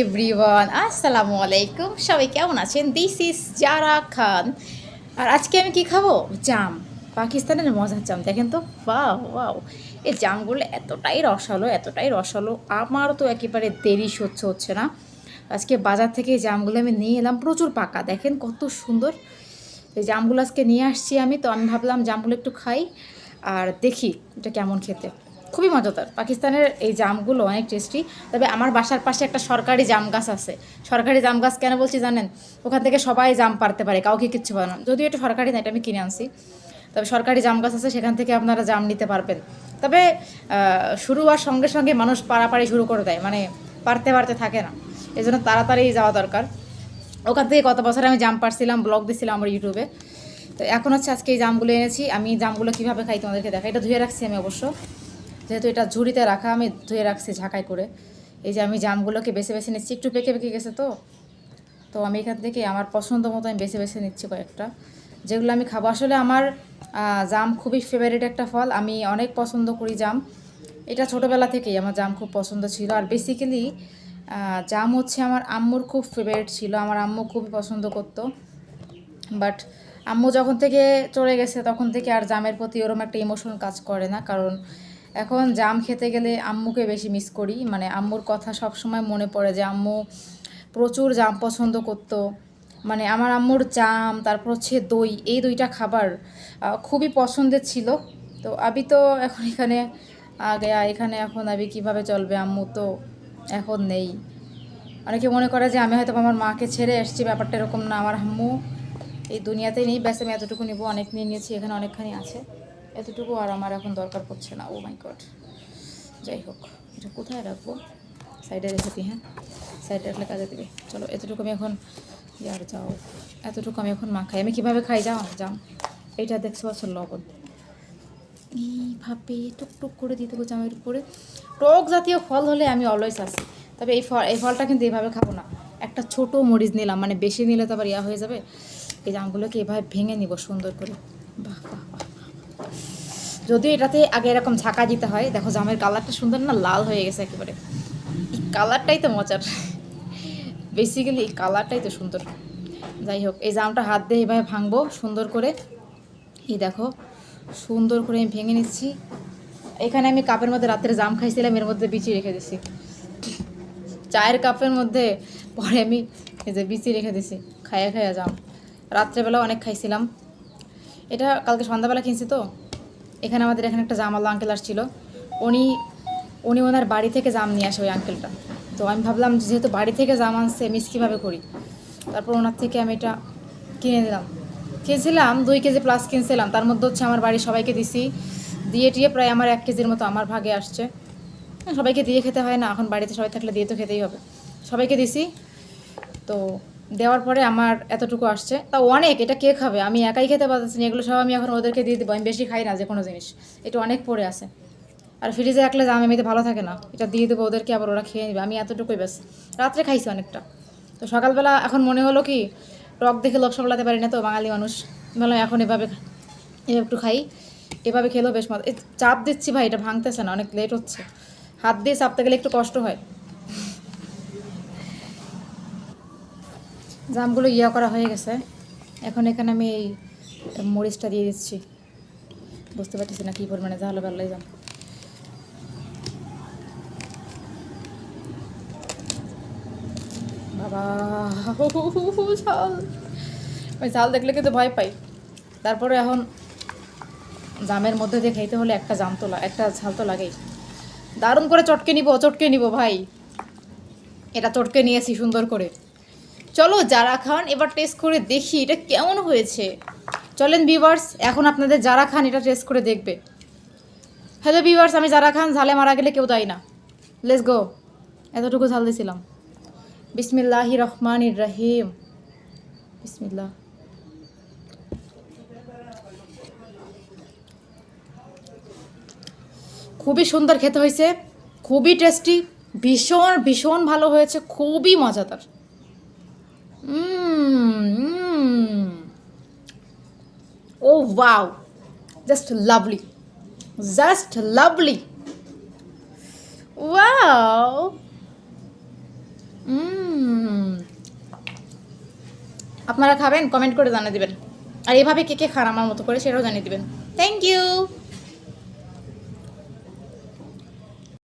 Everyone আসসালামু আলাইকুম সবাই কেমন আছেন? দিস ইজ জারা খান আর আজকে আমি কি খাব? জাম। পাকিস্তানের মজার জাম। দেখেন তো? ওয়াও ওয়াও এই জামগুলো এতটাই রসালো এতটাই রসালো। আমার তো একেবারে দেরি সহ্য হচ্ছে না। আজকে বাজার থেকে এই জামগুলো আমি নিয়ে এলাম। প্রচুর পাকা। দেখেন কত সুন্দর। এই জামগুলো আজকে নিয়ে আসছি আমি। তো আমি ভাবলাম জামগুলো একটু খাই। আর দেখি এটা কেমন খেতে। খুবই মজাদার। পাকিস্তানের এই জামগুলো অনেক টেস্টি তবে আমার বাসার পাশে একটা সরকারি জাম গাছ আছে। সরকারি জাম গাছ কেন বলছি জানেন? ওখান থেকে সবাই জাম পারতে পারে, কাউকে কিচ্ছু পারে না। যদিও এটা সরকারি না, এটা আমি কিনে আনছি। তবে সরকারি জাম গাছ আছে, সেখান থেকে আপনারা জাম নিতে পারবেন। তবে শুরু হওয়ার সঙ্গে সঙ্গে মানুষ পাড়াপাড়ি শুরু করে দেয়। মানে পারতে পারতে থাকে না। এই জন্য তাড়াতাড়ি যাওয়া দরকার। ওখান থেকে গত বছর আমি জাম পারছিলাম, ব্লগ দিছিলাম আমার ইউটিউবে। তো এখন হচ্ছে আজকে এই জামগুলো এনেছি। আমি জামগুলো কীভাবে খাই তোমাদেরকে দেখা এটা ধুয়ে রাখছি আমি অবশ্য। যেহেতু এটা ঝুড়িতে রাখা, আমি ধুয়ে রাখছি ঝাঁকাই করে। এই যে আমি জামগুলোকে বেছে বেছে নিচ্ছি, একটু পেকে পেকে গেছে তো। তো আমি এখান থেকে আমার পছন্দ মতো আমি বেছে বেছে নিচ্ছি কয়েকটা। যেগুলো আমি খাব। আসলে আমার জাম খুবই ফেভারিট একটা ফল। আমি অনেক পছন্দ করি জাম। এটা ছোটোবেলা থেকেই আমার জাম খুব পছন্দ ছিল। আর বেসিক্যালি জাম হচ্ছে আমার আম্মুর খুব ফেভারিট ছিল। আমার আম্মু খুবই পছন্দ করতো। বাট আম্মু যখন থেকে চলে গেছে, তখন থেকে আর জামের প্রতি ওরকম একটা ইমোশন কাজ করে না। কারণ এখন জাম খেতে গেলে আম্মুকে বেশি মিস করি। মানে আম্মুর কথা সব সময় মনে পড়ে যে আম্মু প্রচুর জাম পছন্দ করতো। মানে আমার আম্মুর জাম, তারপর হচ্ছে দই, এই দুইটা খাবার খুবই পছন্দের ছিল। তো আবি তো এখন এখানে, আগে এখানে এখন আবি কীভাবে চলবে আম্মু তো এখন নেই। অনেকে মনে করে যে আমি হয়তো আমার মাকে ছেড়ে এসেছি, ব্যাপারটা এরকম না। আমার আম্মু এই দুনিয়াতেই নেই। ব্যাস আমি এতটুকু নিব, অনেক নিয়ে নিয়েছি, এখানে অনেকখানি আছে। এতটুকু আর আমার এখন দরকার পড়ছে না। ও মাই গড যাই হোক, এটা কোথায় রাখব? সাইডে রেখে দিই হ্যাঁ? সাইডে রাখলে কাজে দিবে। চলো, এতটুকু আমি এখন ইয়ার যাও। এতটুকু আমি এখন মা খাই আমি কীভাবে খাই যাও যাও। এইটা দেখছ বছর লবণ। এইভাবে টুকটুক করে দিতে হবে জামের উপরে। টক জাতীয় ফল হলে আমি অলওয়েজ আসি তবে এই ফল, এই ফলটা কিন্তু এইভাবে খাব না। একটা ছোট মরিচ নিলাম মানে বেশি নিলে তো আবার ইয়া হয়ে যাবে। এই জামগুলোকে এভাবে ভেঙে নিব সুন্দর করে। যদিও এটাতে আগে এরকম ঝাঁকা দিতে হয়, দেখো জামের কালারটা সুন্দর না, লাল হয়ে গেছে একেবারে। এই কালারটাই তো মজার। বেসিক্যালি এই কালারটাই তো সুন্দর। যাই হোক, এই জামটা হাত দিয়ে এভাবে ভাঙবো, সুন্দর করে। এই দেখো, সুন্দর করে আমি ভেঙে নিচ্ছি। এখানে আমি কাপের মধ্যে রাত্রে জাম খাইছিলাম, এর মধ্যে বিচি রেখে দিছি। চায়ের কাপের মধ্যে পরে আমি এই যে বিচি রেখে দিছি, খাইয়া খাইয়া জাম। রাত্রেবেলা অনেক খাইছিলাম। এটা কালকে সন্ধ্যাবেলা কিনছি তো। এখানে আমাদের এখানে একটা জাম আল্লাহ আঙ্কেল আসছিল। উনি উনি ওনার বাড়ি থেকে জাম নিয়ে আসে ওই আঙ্কেলটা তো আমি ভাবলাম, যেহেতু বাড়ি থেকে জাম আনছে মিস কীভাবে করি? তারপর ওনার থেকে আমি এটা কিনে নিলাম। কিনছিলাম, দুই কেজি প্লাস কিনছিলাম। তার মধ্যে হচ্ছে আমার বাড়ির সবাইকে দিছি। দিয়ে টিয়ে প্রায় আমার এক কেজির মতো আমার ভাগে আসছে। সবাইকে দিয়ে খেতে হয় না, এখন বাড়িতে সবাই থাকলে দিয়ে তো খেতেই হবে। সবাইকে দিছি। তো দেওয়ার পরে আমার এতটুকু আসছে। তা অনেক, এটা কে খাবে? আমি একাই খেতে পারতেছি এগুলো সব আমি এখন ওদেরকে দিয়ে দেবো। আমি বেশি খাই না যে কোনো জিনিস। এটা অনেক পড়ে আছে। আর ফ্রিজে রাখলে জাম এমনিতে ভালো থাকে না, এটা দিয়ে দেবো ওদেরকে, আবার ওরা খেয়ে নেবে। আমি এতটুকুই ব্যাস। রাত্রে খাইছি অনেকটা। তো সকালবেলা এখন মনে হলো কি টক দেখে লোভ সামলাতে পারি না তো, বাঙালি মানুষ। বললাম, এখন এভাবে এভাবে একটু খাই। এভাবে খেলেও বেশ মজা। চাপ দিচ্ছি ভাই, এটা ভাঙতেছে না, অনেক লেট হচ্ছে। হাত দিয়ে চাপতে গেলে একটু কষ্ট হয়। জামগুলো ইয়া করা হয়ে গেছে। এখন এখানে আমি এই মরিচটা দিয়ে দিচ্ছি। বুঝতে পারতেছি না কী পরিমাণে ঝাল বেলায় জাম বাবা ওই ঝাল দেখলে কিন্তু ভয় পাই। তারপরে এখন জামের মধ্যে দিয়ে খাইতে হলে একটা জাম তোলা একটা ঝাল তো লাগেই। দারুণ করে চটকে নিব চটকে নিব ভাই। এটা চটকে নিয়েছি সুন্দর করে। চলো যারা খান, এবার টেস্ট করে দেখি এটা কেমন হয়েছে। চলেন ভিউয়ার্স এখন আপনাদের যারা খান এটা টেস্ট করে দেখবে। হ্যালো ভিউয়ার্স আমি যারা খান, ঝালে মারা গেলে কেউ দেয় না। লেস গো এতটুকু ঝাল দিয়েছিলাম। বিসমিল্লাহ রহমান রহিম। বিসমিল্লাহ। খুবই সুন্দর খেতে হয়েছে। খুবই টেস্টি ভীষণ ভীষণ ভালো হয়েছে, খুবই মজাদার। Wow. Just lovely. Just lovely. Wow. উম। আপনারা খাবেন কমেন্ট করে জানিয়ে দিবেন আর এভাবে কে কে খান আমার মতো করে সেটাও জানিয়ে দিবেন থ্যাংক ইউ